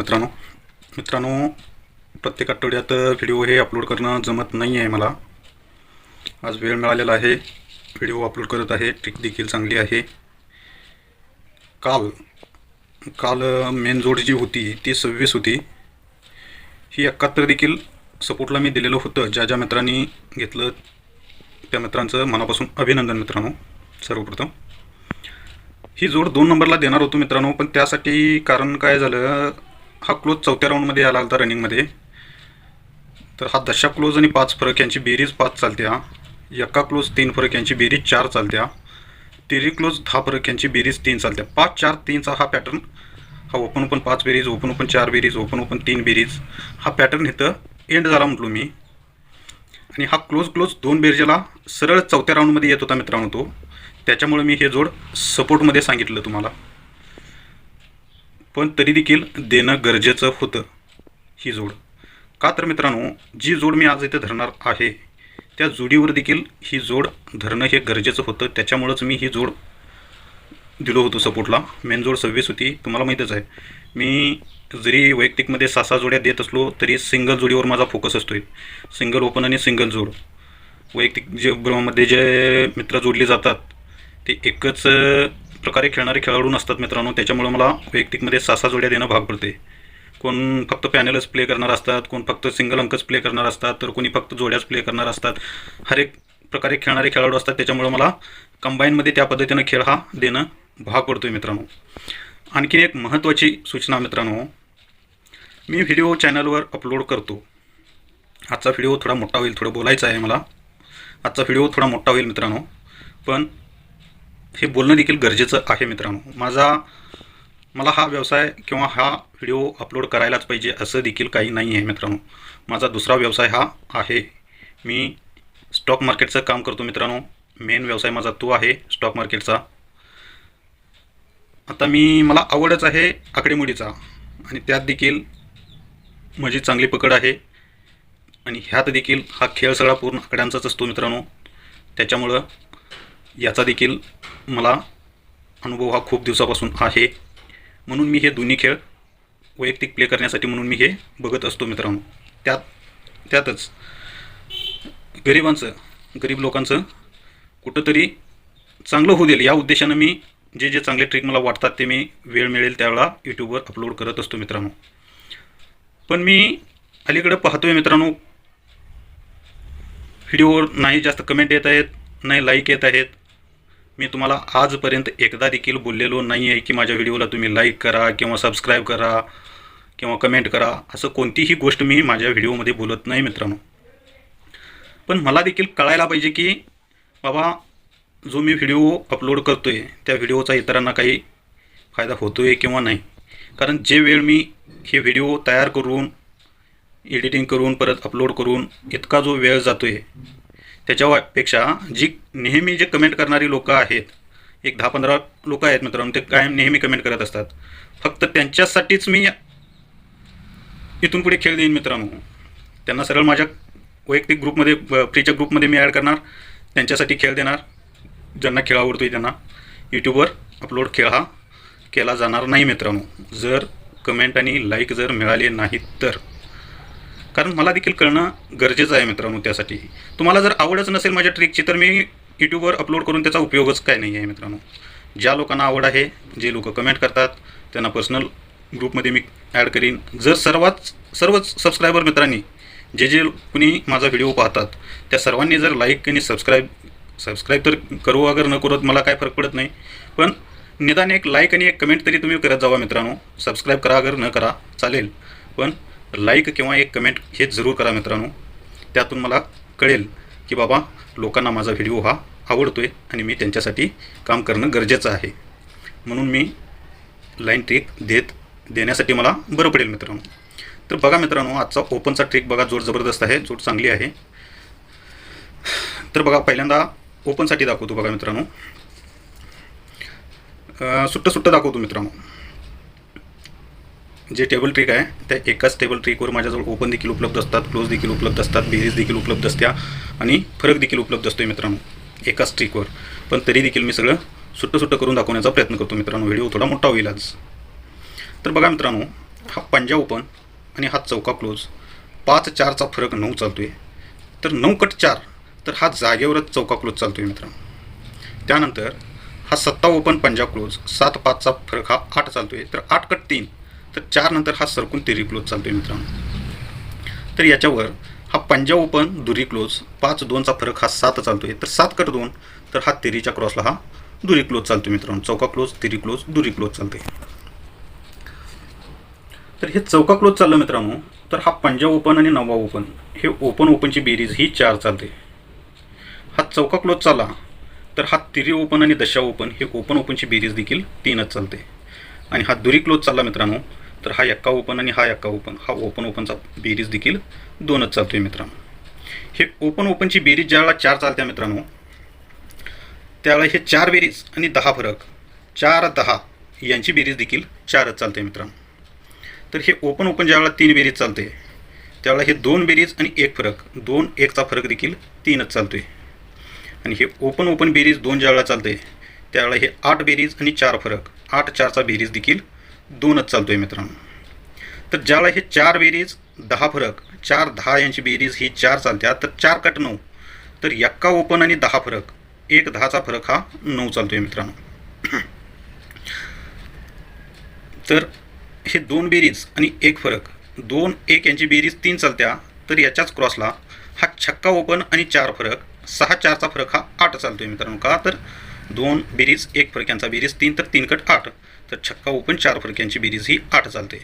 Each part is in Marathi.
मित्रांनो. मित्रांनो प्रत्येक आठवड्यात व्हिडिओ हे अपलोड करणं जमत नाही आहे मला. आज वेळ मिळालेला आहे. व्हिडिओ अपलोड करत आहे. ट्रिक देखील चांगली आहे. काल काल मेन जोड जी होती ती सव्वीस होती. ही एकाहत्तर देखील सपोर्टला मी दिलेलं होतं. ज्या ज्या मित्रांनी घेतलं त्या मित्रांचं मनापासून अभिनंदन मित्रांनो सर्वप्रथम. ही जोड दोन नंबरला देणार होतो मित्रांनो पण त्यासाठी कारण काय झालं? हा क्लोज चौथ्या राऊंडमध्ये आला होता रनिंगमध्ये तर हा दशा क्लोज आणि पाच फरक यांची बेरीज पाच चालत्या एका क्लोज तीन फरक यांची बेरीज चार चालत्या तिरी क्लोज दहा फरक यांची बेरीज तीन चालत्या पाच चार तीनचा हा पॅटर्न हा ओपन ओपन पाच बेरीज ओपन ओपन चार बेरीज ओपन ओपन तीन बेरीज. हा पॅटर्न इथं एंड झाला म्हटलो मी. आणि हा क्लोज क्लोज दोन बेरजेला सरळ चौथ्या राऊंडमध्ये येत होता मित्रांनो तो. त्याच्यामुळे मी हे जोड सपोर्टमध्ये सांगितलं तुम्हाला. पण तरी देखील देणं गरजेचं होतं. ही जोड. का तर मित्रांनो जी जोड मी आज इथे धरणार आहे त्या जोडीवर देखील ही जोड धरणं हे गरजेचं होतं. त्याच्यामुळंच मी ही जोड दिलो होतो सपोर्टला. मेन जोड सव्वीस होती. तुम्हाला माहीतच आहे. मी जरी वैयक्तिकमध्ये सहा सहा जोड्या देत असलो तरी सिंगल जोडीवर माझा फोकस असतो आहे सिंगल ओपन आणि सिंगल जोड. वैयक्तिक जे मध्ये जे मित्र जोडले जातात ते एकच प्रकारे खेळणारे खेळाडू नसतात मित्रांनो. त्याच्यामुळं मला वैयक्तिकमध्ये सहा सहा जोड्या देणं भाग पडते. कोण फक्त पॅनलच प्ले करणार असतात कोण फक्त सिंगल अंकच प्ले करणार असतात तर कोणी फक्त जोड्याच प्ले करणार असतात. हर एक प्रकारे खेळणारे खेळाडू असतात. त्याच्यामुळं मला कंबाईनमध्ये त्या पद्धतीनं खेळ हा देणं भाग पडतो आहे मित्रांनो. आणखी एक महत्त्वाची सूचना मित्रांनो मी व्हिडिओ चॅनलवर अपलोड करतो. आजचा व्हिडिओ थोडा मोठा होईल थोडं बोलायचं आहे मला. आजचा व्हिडिओ थोडा मोठा होईल मित्रांनो. पण हे बोलणं देखील गरजेचं आहे मित्रांनो. माझा मला हा व्यवसाय किंवा हा व्हिडिओ अपलोड करायलाच पाहिजे असं देखील काही नाही आहे मित्रांनो. माझा दुसरा व्यवसाय हा आहे. मी स्टॉक मार्केटचं काम करतो मित्रांनो. मेन व्यवसाय माझा तो आहे स्टॉक मार्केटचा आता मी मला आवडच आहे आकडेमोडीचा. आणि त्यात देखील माझी चांगली पकड आहे. आणि ह्यात देखील हा खेळ सगळा पूर्ण आकड्यांचाच असतो मित्रांनो. त्याच्यामुळं याचा देखील मला अनुभव हा खूप दिवसापासून आहे. म्हणून मी हे दोन्ही खेळ वैयक्तिक प्ले करण्यासाठी म्हणून मी हे बघत असतो मित्रांनो. त्यात त्यातच गरिबांचं गरीब लोकांचं कुठंतरी चांगलं होऊ देईल या उद्देशानं मी जे जे चांगले ट्रिक मला वाटतात ते मी वेळ मिळेल त्यावेळा यूट्यूबवर अपलोड करत असतो मित्रांनो. पण मी अलीकडं पाहतोय मित्रांनो व्हिडिओवर नाही जास्त कमेंट येत आहेत नाही लाईक येत आहेत. मी तुम्हाला आजपर्यंत एकदा देखील बोललेलो नाही आहे की माझ्या व्हिडिओला तुम्ही लाईक करा किंवा सबस्क्राईब करा किंवा कमेंट करा. असं कोणतीही गोष्ट मी माझ्या व्हिडिओमध्ये बोलत नाही मित्रांनो. पण मला देखील कळायला पाहिजे की बाबा जो मी व्हिडिओ अपलोड करतो आहे त्या व्हिडिओचा इतरांना काही फायदा होतो आहे किंवा नाही? कारण जे वेळ मी हे व्हिडिओ तयार करून एडिटिंग करून परत अपलोड करून इतका जो वेळ जातो आहे त्याच्यापेक्षा जी नेहमी जे कमेंट करणारी लोकं आहेत एक दहा पंधरा लोकं आहेत मित्रांनो ते कायम नेहमी कमेंट करत असतात. फक्त त्यांच्यासाठीच मी इथून पुढे खेळ देईन मित्रांनो. त्यांना सरळ माझ्या वैयक्तिक ग्रुपमध्ये फ्रीच्या ग्रुपमध्ये मी ॲड करणार त्यांच्यासाठी खेळ देणार ज्यांना खेळ आवडतो आहे त्यांना यूट्यूबवर अपलोड खेळ हा केला जाणार नाही मित्रांनो. जर कमेंट आणि लाईक जर मिळाले नाहीत तर. कारण मला देखील कळणं गरजेचं आहे मित्रांनो त्यासाठी. तुम्हाला जर आवडच नसेल माझ्या ट्रिकची तर मी यूट्यूबवर अपलोड करून त्याचा उपयोगच काय नाही आहे मित्रांनो. ज्या लोकांना आवड आहे जे लोक कमेंट करतात त्यांना पर्सनल ग्रुपमध्ये मी ॲड करीन. जर सर्वात सर्वच सबस्क्रायबर मित्रांनी जे जे कुणी माझा व्हिडिओ पाहतात त्या सर्वांनी जर लाईक आणि सबस्क्राईब सबस्क्राईब तर करू अगर न करत मला काय फरक पडत नाही. पण निदान एक लाईक आणि एक कमेंट तरी तुम्ही करत जावा मित्रांनो. सबस्क्राईब करा अगर न करा चालेल. पण लाईक किंवा एक कमेंट हे जरूर करा मित्रांनो. त्यातून मला कळेल की बाबा लोकांना माझा व्हिडिओ हा आवडतो आहे आणि मी त्यांच्यासाठी काम करणं गरजेचं आहे. म्हणून मी लाईन ट्रिक देत देण्यासाठी मला बरं पडेल मित्रांनो. तर बघा मित्रांनो आजचा ओपनचा ट्रिक बघा जोर जबरदस्त आहे जोर चांगली आहे. तर बघा पहिल्यांदा ओपनसाठी दाखवतो बघा मित्रांनो. सुट्टं सुट्टं दाखवतो मित्रांनो. जे टेबल ट्रिक आहे त्या एकाच टेबल ट्रिकवर माझ्याजवळ ओपन देखील उपलब्ध असतात क्लोज देखील उपलब्ध असतात बेरीज देखील उपलब्ध असत्या आणि फरक देखील उपलब्ध असतो मित्रांनो एकाच ट्रिकवर पण तरी देखील मी सगळं सुट्टं सुट्टं करून दाखवण्याचा प्रयत्न करतो मित्रांनो व्हिडिओ थोडा मोठा होईल आज. तर बघा मित्रांनो हा पंजा ओपन आणि हा चौका क्लोज पाच चारचा फरक नऊ चालतो आहे तर नऊ कट चार तर हा जागेवरच चौका क्लोज चालतो आहे मित्रांनो. त्यानंतर हा सत्ता ओपन पंजा क्लोज सात पाचचा फरक हा आठ चालतो आहे तर आठ कट तीन तर चार नंतर हा सरकून तेरी क्लोज चालतो आहे मित्रांनो. तर याच्यावर हा पंजा ओपन दुरी क्लोज पाच दोनचा फरक हा सात चालतो आहे तर सात कट दोन तर हा तेरीच्या क्रॉसला हा दुरी क्लोज चालतो मित्रांनो. चौका क्लोज तेरी क्लोज दुरी क्लोज चालते तर हे चौका क्लोज चाललं मित्रांनो तर हा पंजा ओपन आणि नववा ओपन हे ओपन ओपनची बेरीज ही चार चालते हा चौका क्लोज चालला तर हा तिरी ओपन आणि दशा ओपन हे ओपन ओपनची बेरीज देखील तीनच चालते आणि हा दुरी क्लोज चालला मित्रांनो तर हा एक्का ओपन आणि हा एक्का ओपन हा ओपन ओपनचा बेरीज देखील दोनच चालतो आहे मित्रांनो. हे ओपन ओपनची बेरीज ज्यावेळेला चार चालते मित्रांनो त्यावेळेला हे चार बेरीज आणि दहा फरक चार दहा यांची बेरीज देखील चारच चालते मित्रांनो. तर हे ओपन ओपन ज्यावेळेला तीन बेरीज चालते त्यावेळेला हे दोन बेरीज आणि एक फरक दोन एकचा फरक देखील तीनच चालतो आहे आणि हे ओपन ओपन बेरीज दोन ज्यावेळेला चालते त्यावेळेला हे आठ बेरीज आणि चार फरक आठ चारचा बेरीज देखील दोनच चालतोय मित्रांनो. तर ज्याला हे चार बेरीज दहा फरक चार दहा यांची बेरीज ही चार चालत्या तर चार कट नऊ. तर एक्का ओपन आणि दहा फरक. एक दहाचा फरक हा नऊ चालतोय मित्रांनो. तर हे दोन बेरीज आणि एक फरक. दोन एक यांची बेरीज तीन चालत्या तर याच्याच क्रॉसला हा छक्का ओपन आणि चार फरक सहा चारचा फरक हा आठ चालतोय मित्रांनो का? तर दोन बेरीज एक फरक यांचा बेरीज तीन तर तीन कट आठ. तर छक्का ओपन चार फरक यांची बेरीज ही आठ चालते.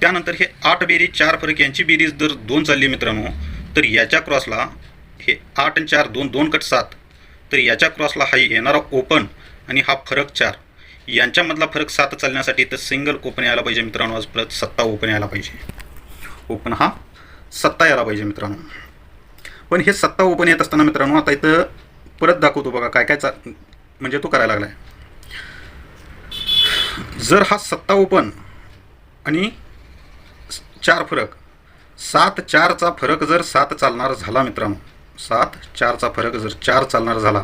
त्यानंतर हे आठ बेरीज चार फरक यांची बेरीज जर दोन चालली मित्रांनो तर याच्या क्रॉसला हे आठ आणि चार दोन दोन कट सात. तर याच्या क्रॉसला हा येणारा ओपन आणि हा फरक चार. यांच्यामधला फरक सात चालण्यासाठी तर सिंगल ओपन यायला पाहिजे मित्रांनो आज परत सत्ता ओपन यायला पाहिजे. ओपन हा सत्ता यायला पाहिजे मित्रांनो. पण हे सत्ता ओपन येत असताना मित्रांनो आता इथं परत दाखवतो बघा काय काय चा म्हणजे तो करायला लागला आहे जर हा सत्ता ओपन आणि चार फरक सात चारचा फरक जर सात चालणार झाला मित्रांनो सात चारचा फरक जर चार चालणार झाला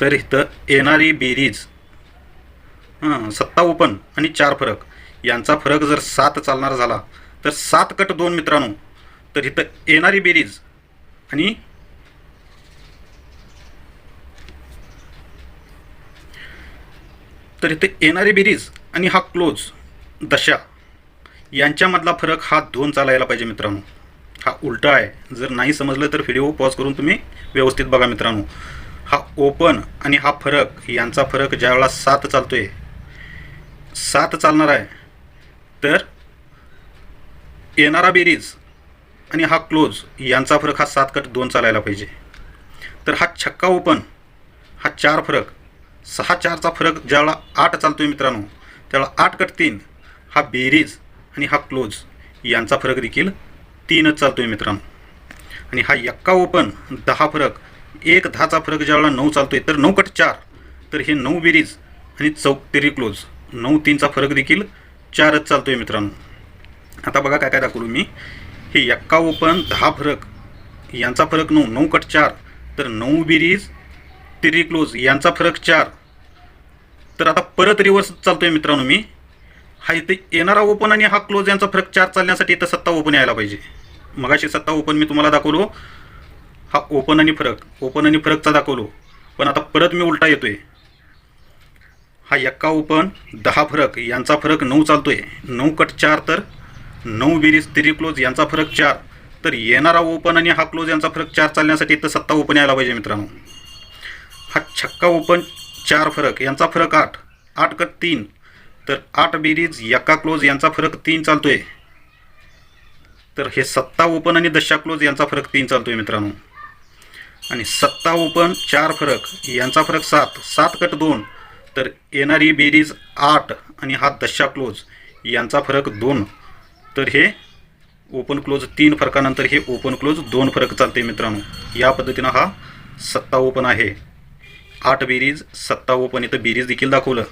तर इथं येणारी बेरीज हां सत्ता ओपन आणि चार फरक यांचा फरक जर सात चालणार झाला तर सात कट दोन मित्रांनो तर इथं येणारी बेरीज आणि तर इथे येणारी बेरीज आणि हा क्लोज दशा यांच्यामधला फरक हा दोन चालायला पाहिजे मित्रांनो. हा उलटा आहे. जर नाही समजलं तर व्हिडिओ पॉज करून तुम्ही व्यवस्थित बघा मित्रांनो. हा ओपन आणि हा फरक यांचा फरक ज्यावेळेला सात चालतोय सात चालणार आहे. तर येणारा बेरीज आणि हा क्लोज यांचा फरक हा सात कट दोन चालायला पाहिजे. तर हा छक्का ओपन हा चार फरक सहा चारचा फरक ज्यावेळेला आठ चालतोय मित्रांनो त्याला आठ कट तीन हा बेरीज आणि हा क्लोज यांचा फरक देखील तीनच चालतो आहे मित्रांनो. आणि हा एक्का ओपन दहा फरक एक दहाचा फरक ज्यावेळेला नऊ चालतो आहे तर नऊ कट चार तर हे नऊ बेरीज आणि चौक तेरी क्लोज नऊ तीनचा फरक देखील चारच चालतो आहे मित्रांनो. आता बघा काय काय दाखवलो मी. हे एक्का ओपन दहा फरक यांचा फरक नऊ नऊ कट चार तर नऊ बेरीज तिरी क्लोज यांचा फरक चार तर आता परत रिव्हर्स चालतोय मित्रांनो मी. हा इथे येणारा ओपन आणि हा क्लोज यांचा फरक चार चालण्यासाठी इथं सत्ता ओपन यायला पाहिजे. मगाशी सत्ता ओपन मी तुम्हाला दाखवलो. हा ओपन आणि फरक. ओपन आणि फरकचा दाखवलो. पण आता परत मी उलटा येतोय. हा एक्का ओपन दहा फरक. यांचा फरक नऊ चालतोय. नऊ कट चार तर नऊ बेरीज तिरी क्लोज यांचा फरक चार. तर येणारा ओपन आणि हा क्लोज यांचा फरक चार चालण्यासाठी इथं सत्ता ओपन यायला पाहिजे मित्रांनो. हा छक्का ओपन चार फरक. यांचा फरक आठ. आठ कट तीन. तर आठ बेरीज एक्का क्लोज यांचा फरक तीन चालतो आहे तर हे सत्ता ओपन आणि दशा क्लोज यांचा फरक तीन चालतो आहे मित्रांनो. आणि सत्ता ओपन चार फरक यांचा फरक सात. सात कट दोन. तर येणारी बेरीज आठ आणि हा दशा क्लोज यांचा फरक दोन. तर हे ओपन क्लोज तीन फरकानंतर हे ओपन क्लोज दोन फरक चालते मित्रांनो. या पद्धतीनं हा सत्ता ओपन आहे. आठ बेरीज सत्ता ओपन इथं बेरीज देखील दाखवलं.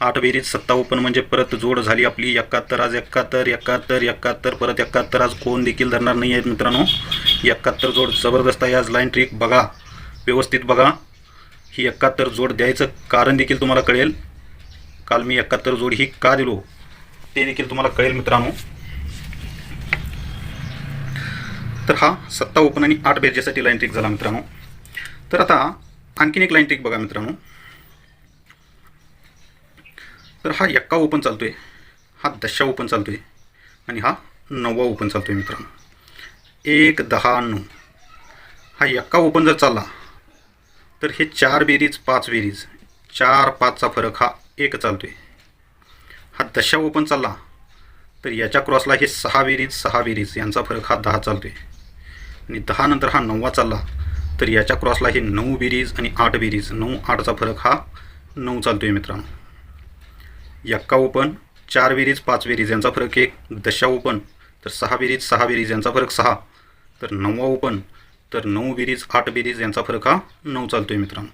आठ बेरीज सत्ता ओपन म्हणजे परत जोड झाली आपली. एकाहत्तर आज एकाहत्तर एकाहत्तर एकाहत्तर परत एकाहत्तर. आज कोण देखील धरणार नाही आहेत मित्रांनो? एकाहत्तर जोड जबरदस्त आहे आज लाईन ट्रिक बघा व्यवस्थित बघा. ही एकाहत्तर जोड द्यायचं कारण देखील तुम्हाला कळेल. काल मी एकाहत्तर जोड ही का दिलो? ते देखील तुम्हाला कळेल मित्रांनो. तर हा सत्ता ओपन आणि आठ बेरजेसाठी लाईन ट्रिक झाला मित्रांनो. तर आता आणखीन एक लाईन टेक बघा मित्रांनो. तर हा एक्का ओपन चालतोय. हा दशा ओपन चालतोय. आणि हा नववा ओपन चालतोय मित्रांनो. एक दहा नऊ. हा एक्का ओपन जर चालला तर हे चार बेरीज पाच बेरीज. चार पाचचा फरक हा एक चालतोय. हा दशा ओपन चालला तर याच्या क्रॉसला हे सहा बेरीज सहा बेरीज यांचा फरक हा दहा चालतोय. आणि दहा नंतर हा नववा चालला तर याच्या क्रॉसला हे नऊ बेरीज आणि आठ बेरीज नऊ आठचा फरक हा नऊ चालतो आहे मित्रांनो. यक्का ओपन चार बेरीज पाच बेरीज यांचा फरक एक दशा ओपन तर सहा बेरीज सहा बेरीज यांचा फरक सहा. तर नववा ओपन तर नऊ बेरीज आठ बेरीज यांचा फरक हा नऊ चालतो आहे मित्रांनो.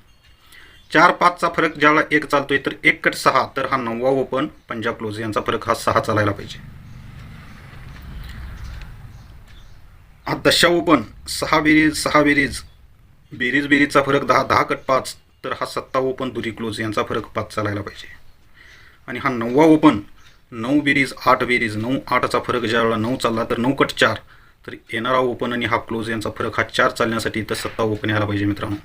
चार पाचचा फरक ज्याला एक चालतो आहे तर एक कट सहा तर हा नववा ओपन पंजाब क्लोज यांचा फरक हा सहा चालायला पाहिजे. हा दशा ओपन सहा बेरीज सहा बेरीज बेरीज बेरीजचा फरक दहा दहा कट पाच तर हा सत्ता ओपन दुरी क्लोज यांचा फरक पाच चालायला पाहिजे. आणि हा नववा ओपन नऊ बेरीज आठ बेरीज नऊ आठचा फरक ज्यावेळेला नऊ चालला तर नऊ कट चार तर येणारा ओपन आणि हा क्लोज यांचा फरक हा चार चालण्यासाठी तर सत्ता ओपन यायला पाहिजे मित्रांनो.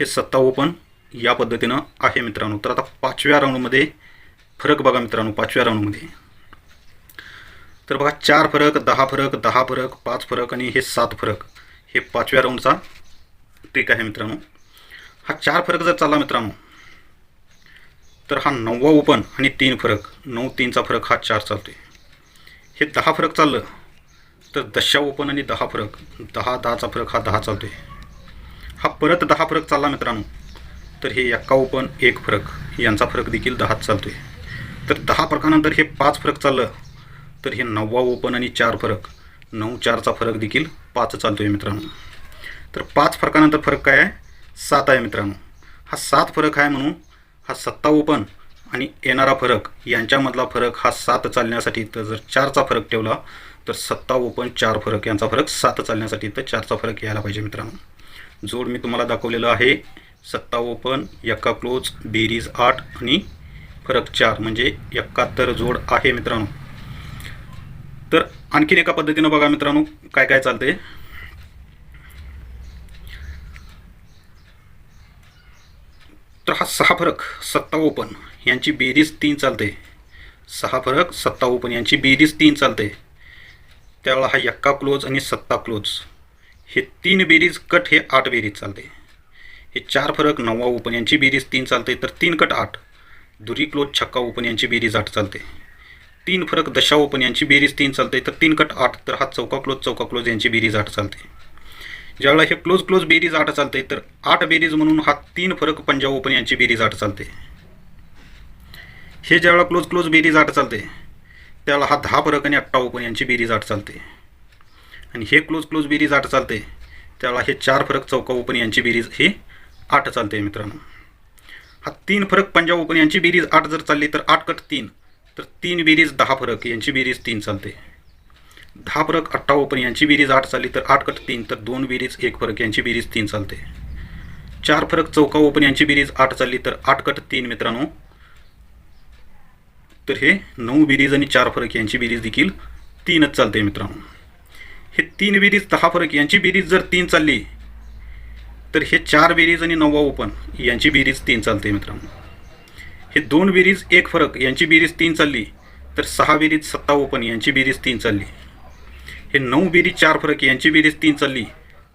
हे सत्ता ओपन या पद्धतीनं आहे मित्रांनो. तर आता पाचव्या राऊंडमध्ये फरक बघा मित्रांनो पाचव्या राऊंडमध्ये. तर बघा चार फरक दहा फरक दहा फरक पाच फरक आणि हे सात फरक. हे पाचव्या राऊंडचा ट्रिक आहे मित्रांनो. हा चार फरक जर चालला मित्रांनो तर हा नववा ओपन आणि तीन फरक नऊ तीनचा फरक हा चार चालतो हे दहा फरक चाललं तर दशा ओपन आणि दहा फरक दहा दहाचा फरक हा दहा चालतो हा परत दहा फरक चालला मित्रांनो तर हे एक्का ओपन एक फरक यांचा फरक देखील दहाच आहे तर दहा फरकानंतर हे पाच फरक चाललं तर हे नववा ओपन आणि चार फरक नऊ चारचा फरक देखील पाच चालतो आहे मित्रांनो. तर पाच फरकानंतर फरक काय आहे? सात आहे मित्रांनो. हा सात फरक आहे म्हणून हा सत्ता ओपन आणि येणारा फरक यांच्यामधला फरक हा सात चालण्यासाठी तर जर चारचा फरक ठेवला तर सत्ता ओपन चार फरक यांचा फरक सात चालण्यासाठी तर चारचा फरक यायला पाहिजे मित्रांनो. जोड मी तुम्हाला दाखवलेलं आहे सत्ता ओपन एक्का क्लोज बेरीज आठ आणि फरक चार म्हणजे एकाहत्तर जोड आहे मित्रांनो. तर आणखीन एका पद्धतीनं बघा मित्रांनो काय काय चालतंय? तर हा सहा फरक सत्ता ओपन यांची बेरीज तीन चालते. सहा फरक सत्ता ओपन यांची बेरीज तीन चालते. त्यावेळा हा एक्का क्लोज आणि सत्ता क्लोज. हे तीन बेरीज कट हे आठ बेरीज चालते. हे चार फरक नववा ओपन यांची बेरीज तीन चालते तर तीन कट आठ. दुरी क्लोज छक्का ओपन यांची बेरीज आठ चालते. तीन फरक दशा ओपन यांची बेरीज तीन चालते तर तीन कट आठ तर हा चौका क्लोज चौका क्लोज यांची बेरीज आठ चालते. ज्यावेळेला हे क्लोज क्लोज बेरीज आठ चालते तर आठ बेरीज म्हणून हा तीन फरक पंजाब ओपन यांची बेरीज आठ चालते हे ज्यावेळेला क्लोज क्लोज बेरीज आठ चालते त्यावेळेला हा दहा फरक आणि अठ्ठा ओपन यांची बेरीज आठ चालते आणि हे क्लोज क्लोज बेरीज आठ चालते त्यावेळेला हे चार फरक चौका ओपन यांची बेरीज ही आठ चालते मित्रांनो. हा तीन फरक पंजाब ओपन यांची बेरीज आठ जर चालली तर आठ कट तीन तर तीन बेरीज दहा फरक यांची बेरीज तीन चालते दहा फरक अठ्ठा ओपन यांची बेरीज आठ चालली तर आठ कट तीन तर दोन बेरीज एक फरक यांची बेरीज तीन चालते. चार फरक चौका ओपन यांची बेरीज आठ चालली तर आठ कट तीन मित्रांनो. तर हे नऊ बेरीज आणि चार फरक यांची बेरीज देखील तीनच चालते मित्रांनो. हे तीन बेरीज दहा फरक यांची बेरीज जर तीन चालली तर हे चार बेरीज आणि नववा ओपन यांची बेरीज तीन चालते मित्रांनो. हे दोन बेरीज एक फरक यांची बेरीज तीन चालली तर सहा बेरीज सत्ता ओपन यांची बेरीज तीन चालली. हे नऊ बेरीज चार फरक यांची बेरीज तीन चालली.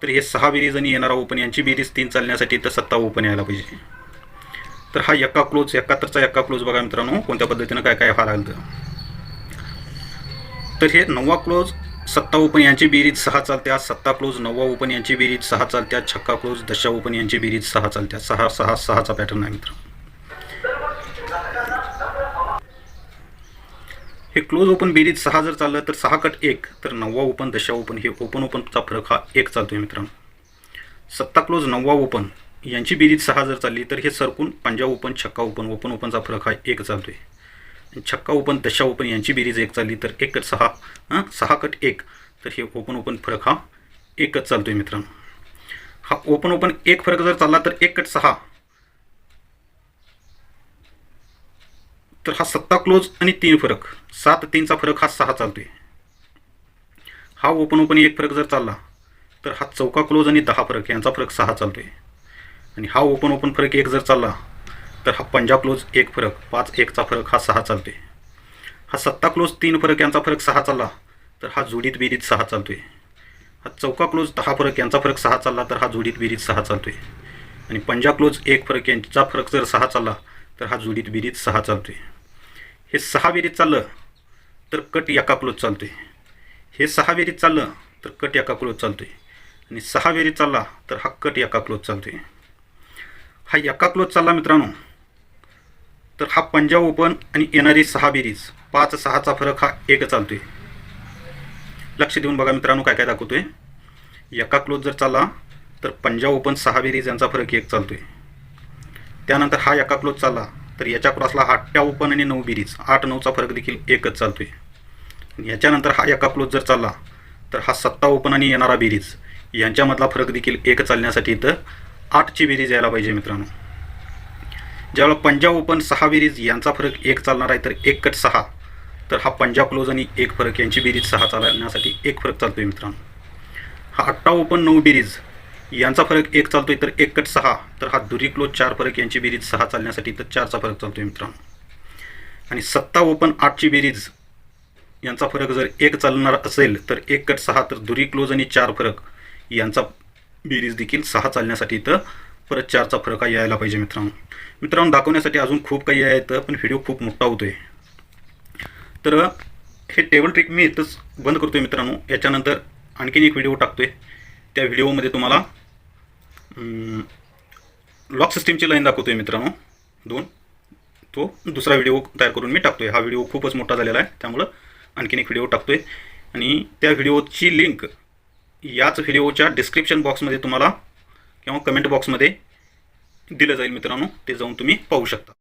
तर हे सहा बेरीज आणि येणारा ओपन यांची बेरीज तीन चालण्यासाठी तर सत्ता ओपन यायला पाहिजे. तर हा एक्का क्लोज एकाहत्तरचा एक्का क्लोज बघा मित्रांनो कोणत्या पद्धतीनं काय काय व्हायला लागलं. तर हे नववा क्लोज सत्ता ओपन यांची बेरीज सहा चालत्या सत्ता क्लोज नववा ओपन यांची बेरीज सहा चालत्या छक्का क्लोज दशा ओपन यांची बेरीज सहा चालत्या. सहा सहा सहाचा पॅटर्न आहे मित्र हे क्लोज ओपन बेरीज सहा जर चाललं तर सहा कट एक तर नववा ओपन दशा ओपन हे ओपन ओपनचा फरक हा एक चालतो आहे मित्रांनो. सत्ता क्लोज नववा ओपन यांची बेरीज सहा जर चालली तर हे सरकून पंजाब ओपन छक्का ओपन ओपन ओपनचा फरक हा एक चालतो आहे छक्का ओपन दशा ओपन यांची बेरीज एक चालली तर एक कट सहा हां सहा कट एक तर हे ओपन ओपन फरक हा एकच चालतो आहे मित्रांनो. हा ओपन ओपन एक फरक जर चालला तर एक कट सहा तर हा सत्ता क्लोज आणि तीन फरक. सात तीनचा फरक हा सहा चालतोय. हा ओपन ओपन एक फरक जर चालला तर हा चौका क्लोज आणि दहा फरक यांचा फरक सहा चालतोय. आणि हा ओपन ओपन फरक एक जर चालला तर हा पंजा क्लोज एक फरक पाच एकचा फरक हा सहा चालतोय. हा सत्ता क्लोज तीन फरक यांचा फरक सहा चालला तर हा जोडीत बेरीत सहा चालतोय. हा चौका क्लोज दहा फरक यांचा फरक सहा चालला तर हा जोडीत बेरीत सहा चालतोय. आणि पंजा क्लोज एक फरक यांचा फरक जर सहा चालला तर हा जुडीत बिरीत सहा चालतो आहे हे सहा बेरीत चाललं तर कट एका क्लोज आहे हे सहा बेरीत चाललं तर कट एका क्लोज आहे आणि सहा बेरीत चालला तर हा कट एका क्लोज आहे हा एका क्लोज चालला मित्रांनो तर हा पंजाब ओपन आणि येणारी सहा बेरीज पाच सहाचा फरक हा एक चालतो आहे लक्ष देऊन बघा मित्रांनो काय काय दाखवतो आहे एका क्लोज जर चालला तर पंजाब ओपन सहा बेरीज यांचा फरक एक चालतो आहे त्यानंतर हा एका क्लोज चालला. तर याच्या क्रॉसला हा आठ्या ओपन आणि नऊ बिरीज. आठ नऊचा फरक देखील एकच चालतो आहे याच्यानंतर हा एका क्लोज जर चालला तर हा सत्ता ओपन आणि येणारा बिरीज. यांच्यामधला फरक देखील एक चालण्यासाठी इथं आठची बेरीज यायला पाहिजे मित्रांनो. ज्यावेळेला पंजाब ओपन सहा बेरीज यांचा फरक एक चालणार आहे तर एक कट सहा. तर हा पंजाब क्लोज आणि एक फरक यांची बेरीज सहा चालण्यासाठी एक फरक चालतो आहे मित्रांनो. हा अट्टा ओपन नऊ बेरीज यांचा फरक एक चालतोय तर एक कट सहा तर हा दुरी क्लोज चार फरक यांची बेरीज सहा चालण्यासाठी तर चारचा फरक चालतोय मित्रांनो. आणि सत्ता ओपन आठची बेरीज यांचा फरक जर एक चालणार असेल तर एक कट सहा तर दुरी क्लोज आणि चार फरक यांचा बेरीज देखील सहा चालण्यासाठी तर परत चारचा फरक हा यायला पाहिजे मित्रांनो. मित्रांनो दाखवण्यासाठी अजून खूप काही आहे पण व्हिडिओ खूप मोठा होतो आहे तर हे टेबल ट्रिक मी इथंच बंद करतोय मित्रांनो. याच्यानंतर आणखीन एक व्हिडिओ टाकतोय. त्या व्हिडिओमध्ये तुम्हाला लॉक सिस्टीमची लाईन दाखवतोय मित्रांनो. दोन. तो दुसरा व्हिडिओ तयार करून मी टाकतोय. हा व्हिडिओ खूपच मोठा झालेला आहे. त्यामुळं आणखीन एक व्हिडिओ टाकतोय. आणि त्या व्हिडिओची लिंक याच व्हिडिओच्या डिस्क्रिप्शन बॉक्समध्ये तुम्हाला किंवा कमेंट बॉक्समध्ये दिलं जाईल मित्रांनो. ते जाऊन तुम्ही पाहू शकता.